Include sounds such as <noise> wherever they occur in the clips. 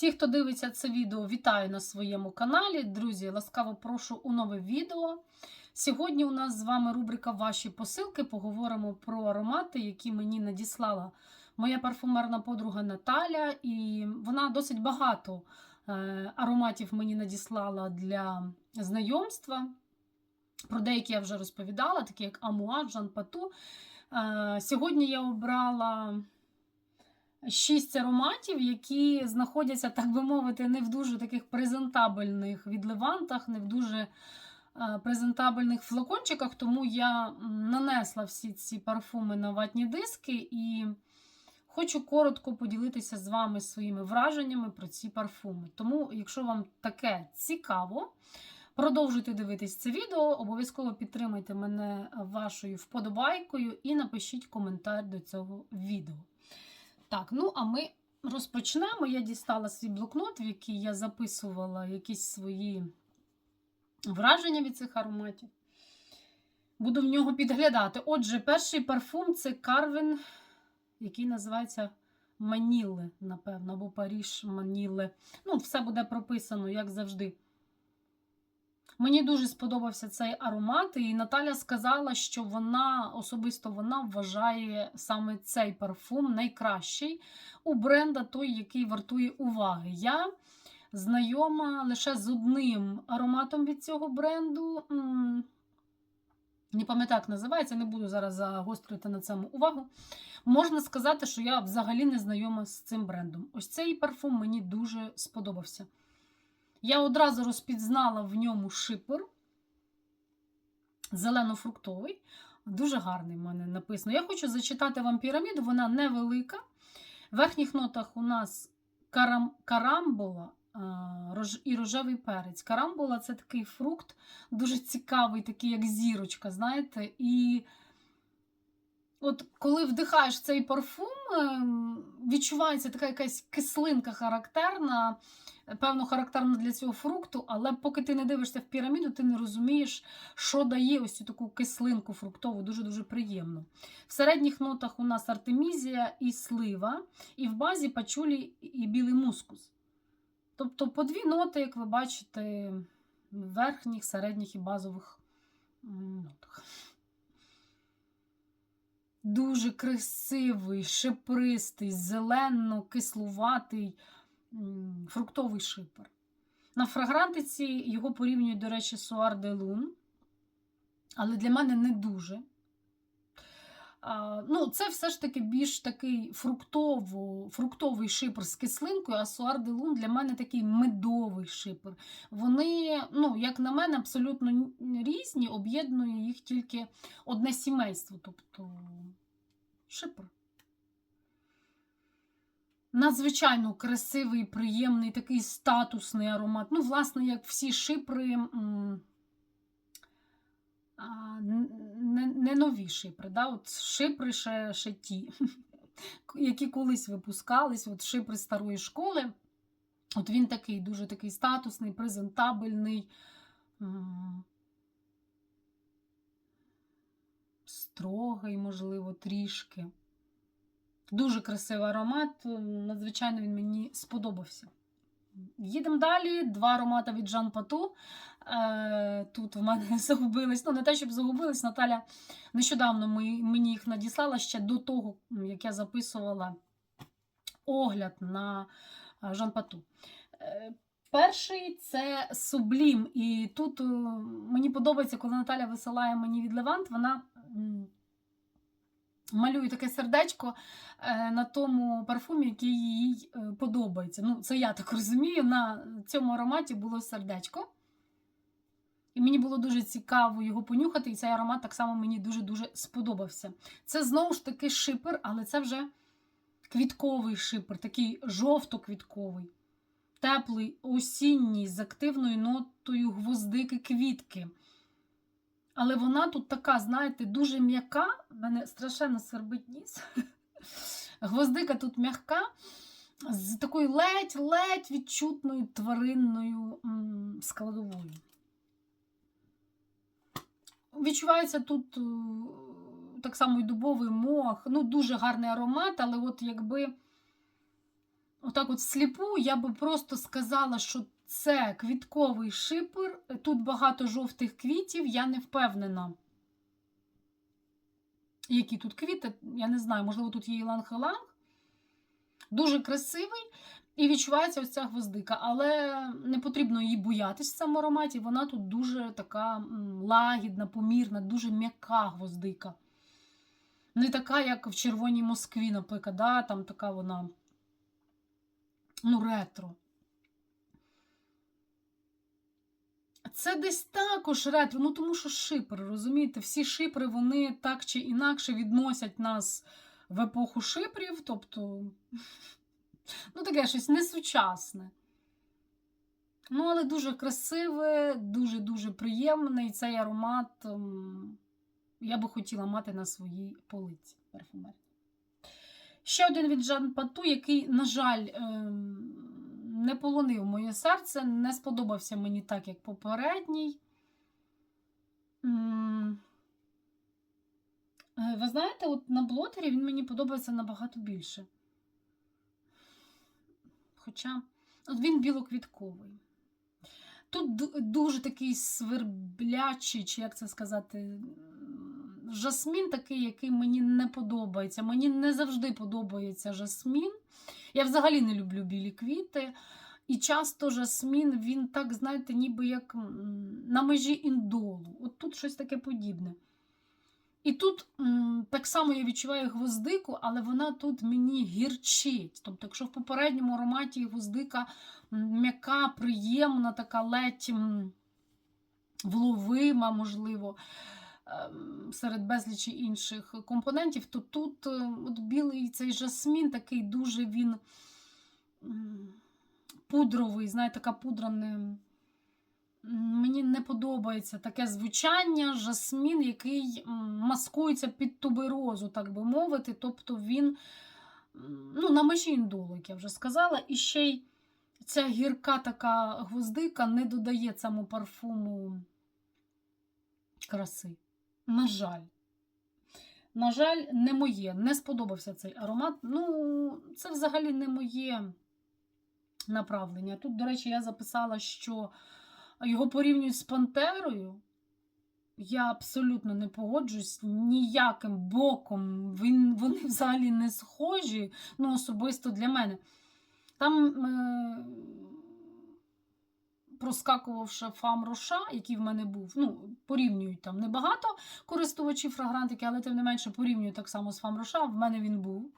Всі, хто дивиться це відео, вітаю на своєму каналі. Друзі, ласкаво прошу у нове відео. Сьогодні у нас з вами рубрика Ваші посилки. Поговоримо про аромати, які мені надіслала моя парфумерна подруга Наталя. І вона досить багато е, ароматів мені надіслала для знайомства. Про деякі я вже розповідала, такі як Амуа, Жан Пату. Е, Сьогодні я обрала шість ароматів, які знаходяться, так би мовити, не в дуже таких презентабельних відливантах, не в дуже е, презентабельних флакончиках, тому я нанесла всі ці парфуми на ватні диски і хочу коротко поділитися з вами своїми враженнями про ці парфуми. Тому, якщо вам таке цікаво, Продовжуйте дивитись це відео, обов'язково підтримайте мене вашою вподобайкою і напишіть коментар до цього відео. Так, ну а ми розпочнемо. Я дістала свій блокнот, в який я записувала якісь свої враження від цих ароматів. Буду в нього підглядати. Отже, перший парфум це Карвін, який називається Маніле, напевно, або Паріж Маніле. Ну, все буде прописано, як завжди. Мені дуже сподобався цей аромат, і Наталя сказала, що вона особисто вона вважає саме цей парфум найкращий у бренда, той, який вартує уваги. Я знайома лише з одним ароматом від цього бренду. Не пам'ятаю, як називається, не буду зараз загострювати на цьому увагу. Можна сказати, що я взагалі не знайома з цим брендом. Ось цей парфум мені дуже сподобався. Я одразу розпізнала в ньому шипер зелено-фруктовий. Дуже гарний в мене написано. Я хочу зачитати вам піраміду, вона невелика. В верхніх нотах у нас карам, карамбола і рожевий перець. Карамбола це такий фрукт, дуже цікавий, такий, як зірочка, знаєте. І от коли вдихаєш цей парфум, ем, відчувається така якась кислинка характерна певно, характерно для цього фрукту, але поки ти не дивишся в піраміду, ти не розумієш, що дає ось цю таку кислинку фруктову, дуже-дуже приємно. В середніх нотах у нас артемізія і слива, і в базі пачулі і білий мускус. Тобто по дві ноти, як ви бачите, в верхніх, середніх і базових нотах. Дуже красивий, шипристий, зелено-кислуватий фруктовий шипер. На фрагрантиці його порівнюють, до речі, Суар де Лун, але для мене не дуже. А, ну, Це все ж таки більш такий фруктово, фруктовий шипер з кислинкою, а Суар де Лун для мене такий медовий шипер. Вони, ну, як на мене, абсолютно різні, об'єднує їх тільки одне сімейство, тобто шипер. Надзвичайно красивий, приємний, такий статусний аромат. Ну, власне, як всі шипри, не не нові шипри. Да? От Шипри ще, ще ті, <laughs> які колись випускались, от шипри старої школи. От він такий дуже такий статусний, презентабельний, строгий, можливо, трішки. Дуже красивий аромат, надзвичайно він мені сподобався. Їдемо далі. Два аромати від Жан Пату. Е, тут в мене <laughs> загубились. Ну, не те, щоб загубились, Наталя нещодавно мені їх надіслала ще до того, як я записувала огляд на е, Жан Пату. Е, перший це Сублім. І тут мені подобається, коли Наталя висилає мені від Левант, вона малюю таке сердечко е, на тому парфумі, який їй е, подобається. Ну, це я так розумію. На цьому ароматі було сердечко. І мені було дуже цікаво його понюхати, і цей аромат так само мені дуже-дуже сподобався. Це знову ж таки шипер, але це вже квітковий шипер, такий жовто-квітковий, теплий, осінній, з активною нотою гвоздики квітки. Але вона тут така, знаєте, дуже м'яка. У мене страшенно свербить ніс. <laughs> Гвоздика тут м'яка, з такою ледь-ледь відчутною тваринною складовою. Відчувається тут е, так само і дубовий мох, ну, дуже гарний аромат, але от якби отак от сліпу, я би просто сказала, що це квітковий шипер. Тут багато жовтих квітів, я не впевнена. Які тут квіти, я не знаю, можливо, тут є іланг-іланг. Дуже красивий. І відчувається ось ця гвоздика, але не потрібно її боятись в цьому ароматі. Вона тут дуже така лагідна, помірна, дуже м'яка гвоздика. Не така, як в червоній Москві, наприклад, да? там така вона ну, ретро. Це десь також ретро, ну тому що шипри, розумієте, всі шипри вони так чи інакше відносять нас в епоху шипрів, тобто, <laughs> ну таке щось несучасне. Ну, але дуже красиве, дуже-дуже приємне, і цей аромат ем, я би хотіла мати на своїй полиці парфумерній. Ще один від Жан Пату, який, на жаль, ем, не полонив моє серце, не сподобався мені так, як попередній. Е, Ви знаєте, от на блотері він мені подобається набагато більше. Хоча от він білоквітковий. Тут дуже такий сверблячий, чи як це сказати, жасмін такий, який мені не подобається. Мені не завжди подобається жасмін. Я взагалі не люблю білі квіти. І часто жасмін, він так, знаєте, ніби як на межі індолу. От тут щось таке подібне. І тут так само я відчуваю гвоздику, але вона тут мені гірчить. Тобто, якщо в попередньому ароматі гвоздика м'яка, приємна, така ледь вловима, можливо, серед безлічі інших компонентів, то тут е, от білий цей жасмін такий дуже він пудровий, знаєте, така пудра не. Мені не подобається таке звучання, жасмін, який маскується під туберозу, так би мовити. Тобто він ну, на межі індолу, як я вже сказала, і ще й ця гірка така гвоздика не додає цьому парфуму краси. На жаль. На жаль, не моє. Не сподобався цей аромат. Ну, це взагалі не моє направлення. Тут, до речі, я записала, що його порівнюють з Пантерою. Я абсолютно не погоджусь ніяким боком. Він, вони взагалі не схожі, ну, особисто для мене. Там е, проскакувавши фам Роша, який в мене був, ну, порівнюють там небагато користувачів фрагрантики, але тим не менше порівнюють так само з фам Роша, в мене він був.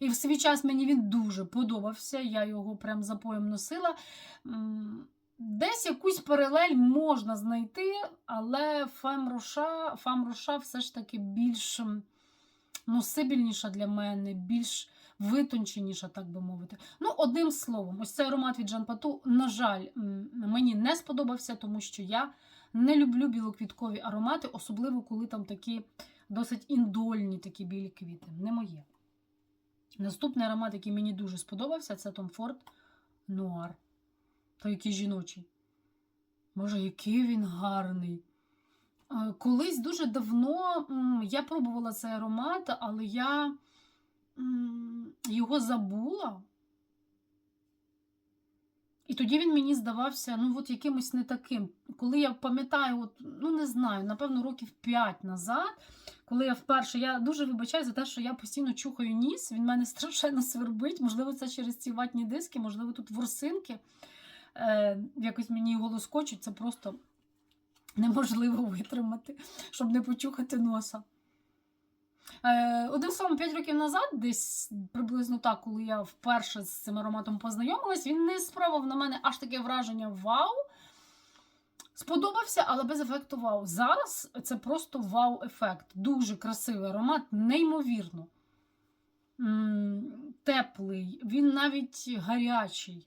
І в свій час мені він дуже подобався, я його прям запоєм носила. Десь якусь паралель можна знайти, але фам Роша, все ж таки більш носибільніша для мене, більш витонченіша, так би мовити. Ну, одним словом, ось цей аромат від Жан Пату, на жаль, мені не сподобався, тому що я не люблю білоквіткові аромати, особливо коли там такі досить індольні такі білі квіти. Не моє. Наступний аромат, який мені дуже сподобався, це Tom Ford Noir. Той який жіночий. Боже, який він гарний. Е, Колись дуже давно я пробувала цей аромат, але я його забула. І тоді він мені здавався ну, от якимось не таким. Коли я пам'ятаю, от, ну не знаю, напевно, років 5 назад, коли я вперше, я дуже вибачаю за те, що я постійно чухаю ніс, він мене <laughs> страшенно свербить. Можливо, це через ці ватні диски, можливо, тут ворсинки. Е, якось мені його лоскочуть, це просто неможливо витримати, щоб не почухати носа. Е, Одним словом, 5 років назад, десь приблизно так, коли я вперше з цим ароматом познайомилась, він не справив на мене аж таке враження вау. Сподобався, але без ефекту вау. Зараз це просто вау-ефект. Дуже красивий аромат, неймовірно. Теплий, він навіть гарячий,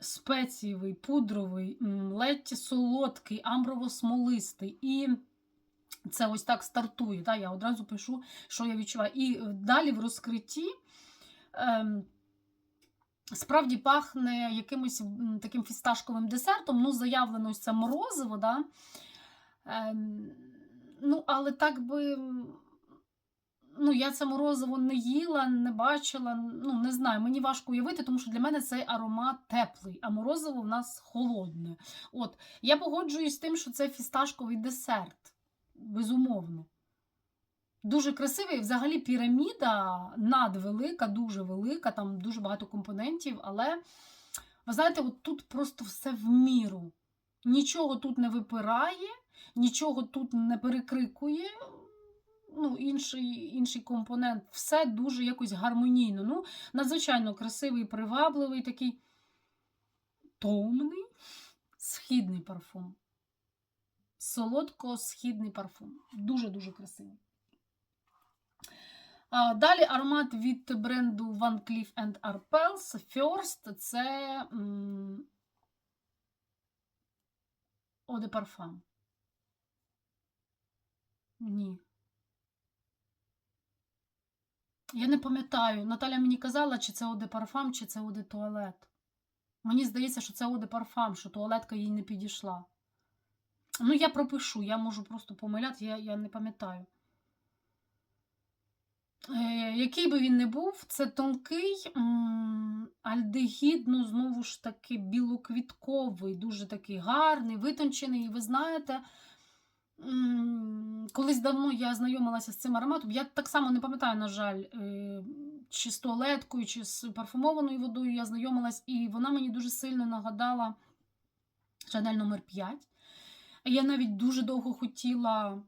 спецієвий, пудровий, ледь солодкий, амброво-смолистий. І це ось так стартує. Да? Я одразу пишу, що я відчуваю. І далі в розкритті. Ем, Справді пахне якимось таким фісташковим десертом. Ну, заявлено ось це морозиво, да? Ем, ну, але так би. ну, я це морозиво не їла, не бачила, ну, не знаю, мені важко уявити, тому що для мене цей аромат теплий, а морозиво в нас холодне. От, я погоджуюсь з тим, що це фісташковий десерт, безумовно. Дуже красивий. Взагалі піраміда надвелика, дуже велика, там дуже багато компонентів, але ви знаєте, от тут просто все в міру. Нічого тут не випирає, нічого тут не перекрикує. Ну, інший, інший компонент, все дуже якось гармонійно. Ну, надзвичайно красивий, привабливий, такий томний, східний парфум. Солодко-східний парфум. Дуже-дуже красивий. Далі аромат від бренду Van Cleef Arpels First це Eau de Parfum. Ні. Я не пам'ятаю. Наталя мені казала, чи це Eau de Parfum, чи це Eau de Toilette. Мені здається, що це Eau de Parfum, що туалетка їй не підійшла. Ну, я пропишу, я можу просто помиляти, я, я не пам'ятаю. Е, який би він не був, це тонкий м, альдегід, ну, знову ж таки, білоквітковий, дуже такий гарний, витончений. І ви знаєте, колись давно я знайомилася з цим ароматом. Я так само не пам'ятаю, на жаль, е, чи з туалеткою, чи з парфумованою водою я знайомилась, і вона мені дуже сильно нагадала Шанель номер 5. Я навіть дуже довго хотіла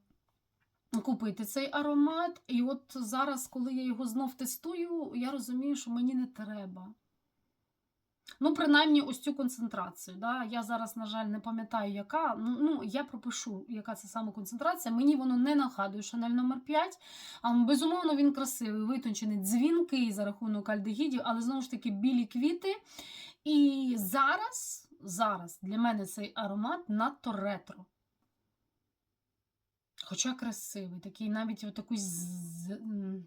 купити цей аромат. І от зараз, коли я його знов тестую, я розумію, що мені не треба. Ну, принаймні, ось цю концентрацію. Да? Я зараз, на жаль, не пам'ятаю, яка. Ну, ну, я пропишу, яка це саме концентрація. Мені воно не нагадує Шанель номер 5 А, безумовно, він красивий, витончений, дзвінкий за рахунок альдегідів, але знову ж таки білі квіти. І зараз, зараз для мене цей аромат надто ретро. Хоча красивий, такий навіть таку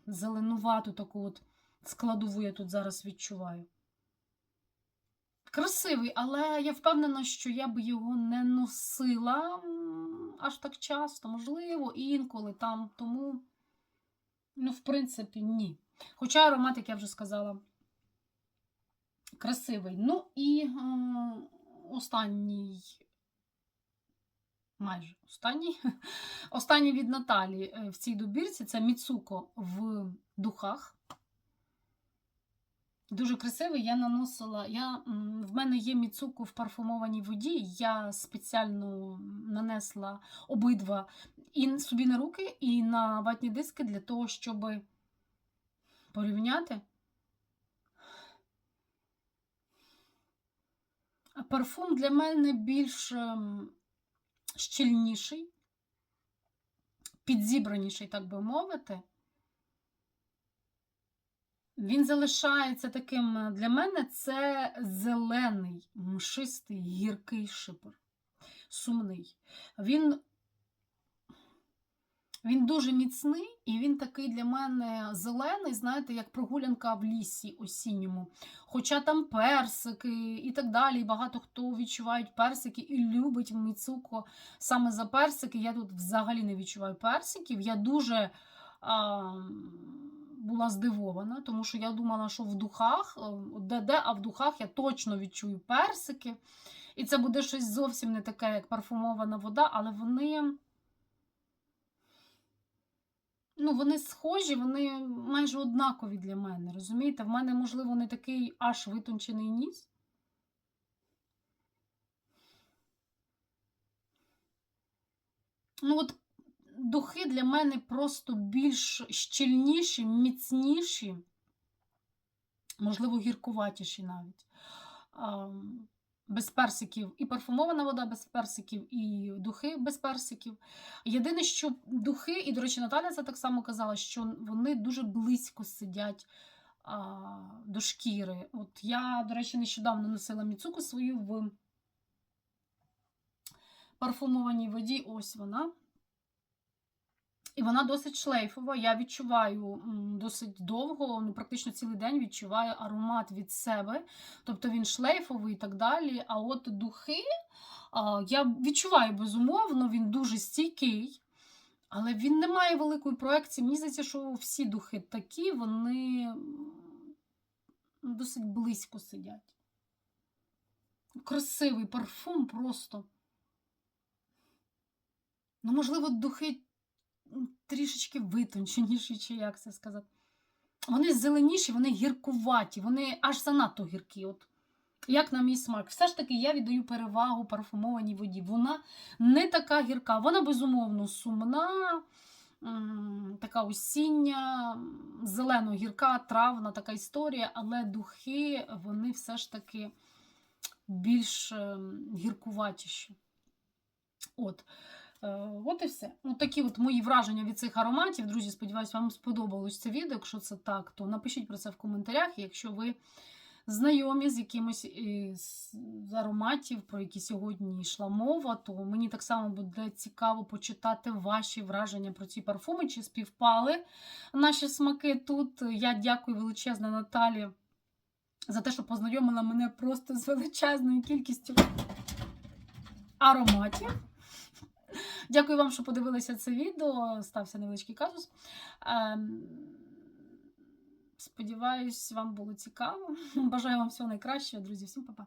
зеленувату таку от складову я тут зараз відчуваю. Красивий, але я впевнена, що я б його не носила аж так часто, можливо, інколи там. Тому, ну, в принципі, ні. Хоча аромат, як я вже сказала, красивий. Ну і останній майже останній. <laughs> Останній від Наталі е, в цій добірці це Міцуко в духах. Дуже красивий. Я наносила. Я, В мене є Міцуко в парфумованій воді. Я спеціально нанесла обидва і собі на руки, і на ватні диски для того, щоб порівняти. Парфум для мене більш ем, щільніший, підзібраніший, так би мовити. Він залишається таким для мене це зелений, мшистий, гіркий шипер, сумний. Він він дуже міцний і він такий для мене зелений, знаєте, як прогулянка в лісі осінньому. Хоча там персики і так далі. і Багато хто відчувають персики і любить Міцуко саме за персики. Я тут взагалі не відчуваю персиків. Я дуже а, була здивована, тому що я думала, що в духах, де-де, а в духах я точно відчую персики. І це буде щось зовсім не таке, як парфумована вода, але вони. Ну, вони схожі, вони майже однакові для мене. Розумієте? В мене, можливо, не такий аж витончений ніс. Ну, от духи для мене просто більш щільніші, міцніші, можливо, гіркуватіші навіть без персиків, і парфумована вода без персиків, і духи без персиків. Єдине, що духи, і, до речі, Наталя це так само казала, що вони дуже близько сидять а, до шкіри. От Я, до речі, нещодавно носила міцуку свою в парфумованій воді. Ось вона. І вона досить шлейфова. Я відчуваю досить довго, ну практично цілий день відчуваю аромат від себе. Тобто він шлейфовий і так далі. А от духи я відчуваю безумовно, він дуже стійкий. Але він не має великої проекції. Мені здається, що всі духи такі, вони досить близько сидять. Красивий парфум просто. Ну, можливо, духи трішечки витонченіші, чи як це сказати. Вони зеленіші, вони гіркуваті, вони аж занадто гіркі. От. Як на мій смак. Все ж таки я віддаю перевагу парфумованій воді. Вона не така гірка, вона безумовно сумна, така осіння, зелено-гірка, травна така історія, але духи вони все ж таки більш ем, гіркуватіші. От. Е, От і все. От такі от мої враження від цих ароматів. Друзі, сподіваюся, вам сподобалось це відео. Якщо це так, то напишіть про це в коментарях. Якщо ви знайомі з якимось із ароматів, про які сьогодні йшла мова, то мені так само буде цікаво почитати ваші враження про ці парфуми, чи співпали наші смаки тут. Я дякую величезно Наталі за те, що познайомила мене просто з величезною кількістю ароматів. Дякую вам, що подивилися це відео. Стався невеличкий казус. Ем, Сподіваюсь, вам було цікаво. Бажаю вам всього найкращого, друзі. Всім па-па.